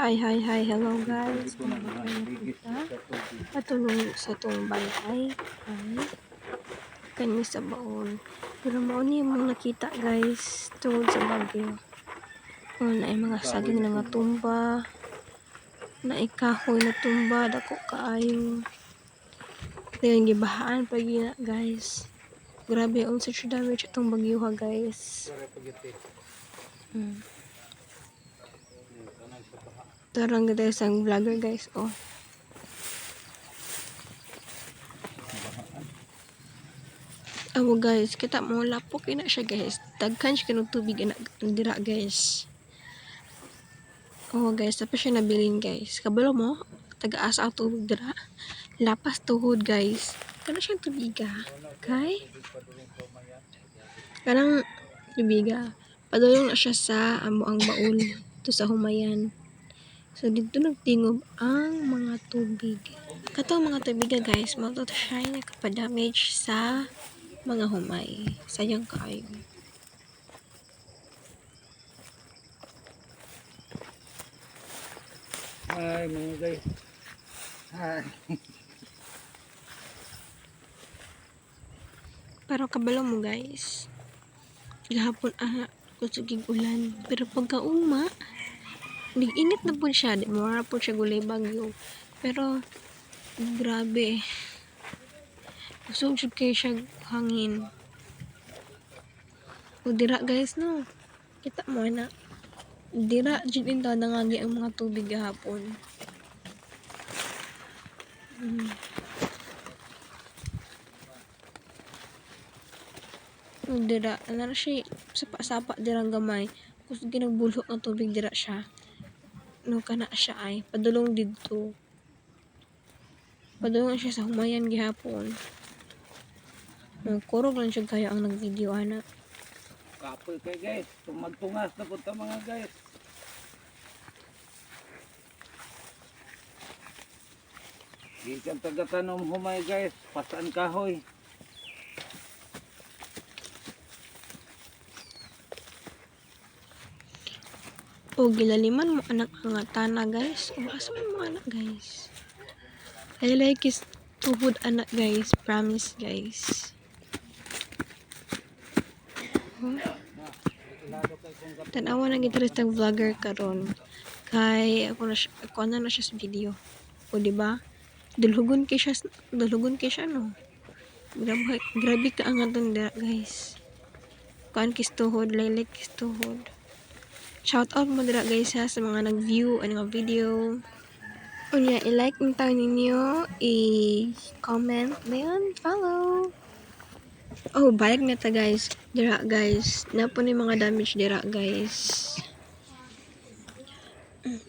Hi, hi, hi. Hello guys. Patulong sa tong balay. Ay. Kani sa baon. Pero mao ni mong nakita guys tungod sa bagyo. Oh, na mga saging na nga tumba. Na ikahoy na tumba dako kaayo. Dayon gibahaan pa gina guys. Grabe unsa siya damage itong bagyo ha guys. Hmm. Tarang kita isang vlogger guys. Oh. Awo guys, kita mo lapok ina siya guys. Daghan siya kanong tubig ina dira guys. Oh guys, tapos siya nabilin guys. Kabalo mo, taga-asa ang tubig dira. Lapas tuhod guys. Kana siyang tubiga. Kay? Kanang tubiga. Padulong na siya sa amo ang baul. to sa humayan. So, dito nagtingob ang mga tubig. Kato mga tubiga guys, mauto siya nakapadamage sa mga humay. Sayang kayo. Hi mga guys. Hi. Pero kabalo mo guys. Gahapon ah, kusugig ulan. Pero pagkauma, nag-init na po siya. Di mo na po siya gulay bagyo. Pero, grabe. Kusog siya kayo siya hangin. O dira guys no. Kita mo na. Dira jud inta nangagi ang mga tubig gahapon. Hmm. Dira, ano na siya, sapa-sapa dirang gamay. Kus ginagbulhok ang tubig dira siya. No kana siya ay padulong didto. Padulong siya sa humayan gihapon. No, kurog lang siya kaya ang nag-video ana. Kapoy kay guys. Tumagtungas na punta mga guys. Gikan taga-tanom humay guys. Pasan kahoy. O gilaliman mo anak nga tana guys. O asa mo anak guys. I like is tuhod anak guys. Promise guys. Oh. Tanawa na gitarist ng vlogger karon kay ako na siya, ako na na siya sa video. O di ba? Dulhugon kay siya dulhugon kay siya no. Grabe, grabe ka ang dira guys. Kuan kis tuhod, laylay kis tuhod. Shout out mo dira guys ha sa mga nag-view ano nga video. Unya, i-like ang tayo ninyo, i-comment, then follow. Oh, balik na ta guys. Dira guys. Napo ni mga damage dira guys.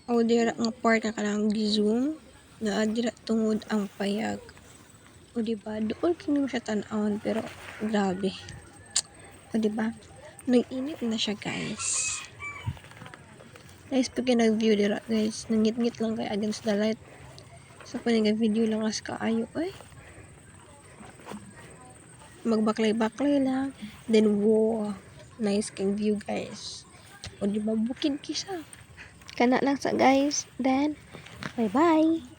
Oh, dira nga part na kanang gi-zoom. Na dira tungod ang payag. O di ba? Doon kini mo siya tan-awon pero grabe. O di ba? Nag-init na siya guys. Guys, pag nag-view dira guys, nangit-ngit lang kay against the light. So, kung nag-video lang as kaayo, ay. Magbaklay-baklay lang. Then, wow. Nice kang view guys. O di ba bukid kisa. Kana lang sa guys. Then, bye-bye.